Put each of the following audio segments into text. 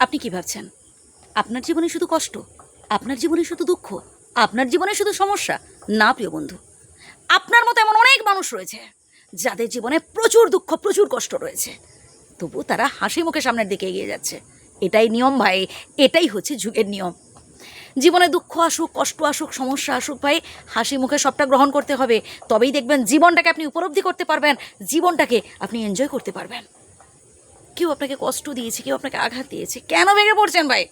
আপনি কি ভাবছেন? আপনার জীবনে শুধু কষ্ট, আপনার জীবনে শুধু দুঃখ, আপনার জীবনে শুধু সমস্যা? না, প্রিয় বন্ধু। আপনার মতো এমন অনেক মানুষ রয়েছে, যাদের জীবনে প্রচুর দুঃখ, প্রচুর কষ্ট রয়েছে। তবু তারা হাসি মুখে সামনের দিকে এগিয়ে যাচ্ছে। এটাই নিয়ম ভাই, এটাই হচ্ছে যুগের নিয়ম। জীবনে দুঃখ আসুক, কষ্ট আসুক, সমস্যা আসুক ভাই, হাসি মুখে সবটা গ্রহণ করতে হবে। তবেই দেখবেন জীবনটাকে আপনি উপলব্ধি করতে পারবেন, জীবনটাকে আপনি এনজয় করতে পারবেন। কেউ আপনাকে কষ্ট দিয়েছে, কেউ আপনাকে আঘাত দিয়েছে। কেন ভেঙে পড়ছেন ভাই?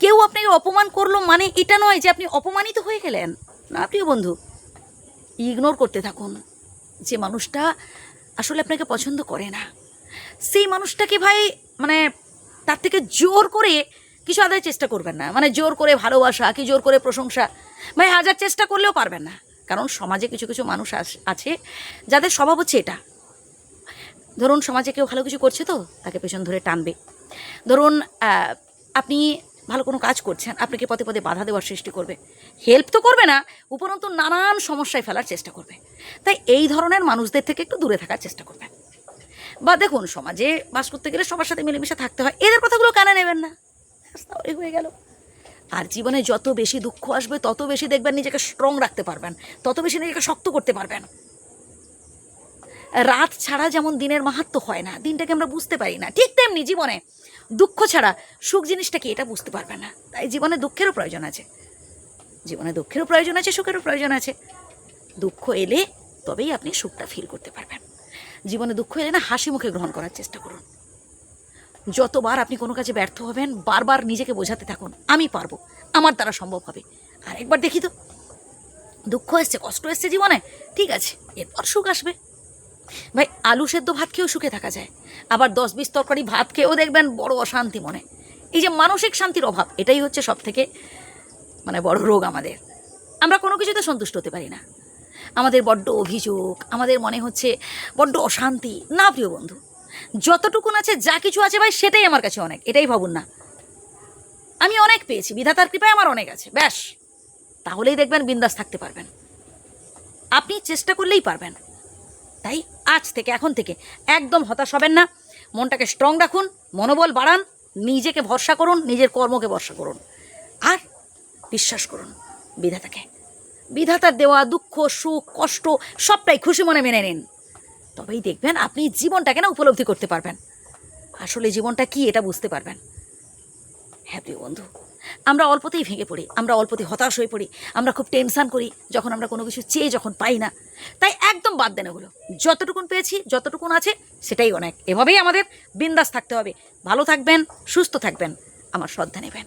কেউ আপনাকে অপমান করল মানে এটা নয় যে আপনি অপমানিত হয়ে গেলেন। না, প্রিয় বন্ধু ইগনোর করতে থাকুন। যে মানুষটা আসলে আপনাকে পছন্দ করে না। সেই মানুষটাকে ভাই মানে তার থেকে জোর করে কিছু আদায় চেষ্টা করবেন না। মানে জোর করে ভালোবাসা, কি জোর করে প্রশংসা, ভাই, হাজার চেষ্টা করলেও পারবেন না। কারণ সমাজে কিছু কিছু মানুষ আছে যাদের স্বভাব হচ্ছে এটা। ধরুন সমাজে কেউ ভালো কিছু করছে তো, তাকে পেছন ধরে টানবে। ধরুন আপনি ভালো কোনো কাজ করছেন, আপনাকে পদে পদে বাধা দেওয়ার সৃষ্টি করবে। হেল্প তো করবে না, উপরন্তু নানান সমস্যায় ফেলার চেষ্টা করবে। তাই এই ধরনের মানুষদের থেকে একটু দূরে থাকার চেষ্টা করবেন বা দেখুন, সমাজে বাস করতে গেলে সবার সাথে মিলেমিশে থাকতে হয়, এদের কথাগুলো কানে নেবেন না। তাহলেই হয়ে গেল। আর জীবনে যত বেশি দুঃখ আসবে, তত বেশি দেখবেন নিজেকে স্ট্রং রাখতে পারবেন, তত বেশি নিজেকে শক্ত করতে পারবেন। রাত ছাড়া যেমন দিনের মাহাত্ম হয় না, দিনটাকে আমরা বুঝতে পারি না। ঠিক তেমনি জীবনে দুঃখ ছাড়া সুখ জিনিসটা কি এটা বুঝতে পারবে না। তাই জীবনে দুঃখেরও প্রয়োজন আছে। জীবনে দুঃখেরও প্রয়োজন আছে, সুখেরও প্রয়োজন আছে। দুঃখ এলে তবেই আপনি সুখটা ফিল করতে পারবেন। জীবনে দুঃখ এলে না হাসি মুখে গ্রহণ করার চেষ্টা করুন। যতবার আপনি কোনো কাজে ব্যর্থ হবেন, বারবার নিজেকে বোঝাতে থাকুন, আমি পারব, আমার দ্বারা সম্ভব হবে। আর একবার দেখি তো। দুঃখ এসছে, কষ্ট এসছে জীবনে, ঠিক আছে, এরপর সুখ আসবে। ভাই, আলু সেদ্ধ ভাত খেয়েও সুখে থাকা যায়। আবার দশ বিশ তরকারি ভাত খেয়েও দেখবেন বড় অশান্তি মনে। এই যে মানসিক শান্তির অভাব, এটাই হচ্ছে সব থেকে মানে বড় রোগ আমাদের। আমরা কোনো কিছুতে সন্তুষ্ট হতে পারি না। আমাদের বড্ড অভিযোগ, আমাদের মনে হচ্ছে বড্ড অশান্তি। না, প্রিয় বন্ধু, যতটুকুন আছে, যা কিছু আছে ভাই, সেটাই আমার কাছে অনেক, এটাই ভাবুন না। আমি অনেক পেয়েছি, বিধাতার কৃপায় আমার অনেক আছে, ব্যাস। তাহলেই দেখবেন বিন্দাস থাকতে পারবেন। আপনি চেষ্টা করলেই পারবেন। তাই আজ থেকে, এখন থেকে একদম হতাশ হবেন না। মনটাকে স্ট্রং রাখুন, মনোবল বাড়ান, নিজেকে ভরসা করুন, নিজের কর্মকে ভরসা করুন। আর বিশ্বাস করুন, বিধাতাকে। বিধাতার দেওয়া, দুঃখ, সুখ, কষ্ট, সবটাই খুশি মনে মেনে নিন। তবেই দেখবেন আপনি জীবনটাকে না উপলব্ধি করতে পারবেন। আসলে জীবনটা কি, এটা বুঝতে পারবেন। হ্যাঁ প্রিয় বন্ধু আমরা অল্পতেই ভেঙে পড়ি, আমরা অল্পতে হতাশ হয়ে পড়ি, আমরা খুব টেনশান করি, যখন আমরা কোনো কিছু চেয়ে যখন পাই না। তাই একদম বাদ দেন ওগুলো যতটুকুন পেয়েছি, যতটুকুন আছে, সেটাই অনেক। এভাবেই আমাদের বিন্দাস থাকতে হবে। ভালো থাকবেন, সুস্থ থাকবেন। আমার শ্রদ্ধা নেবেন।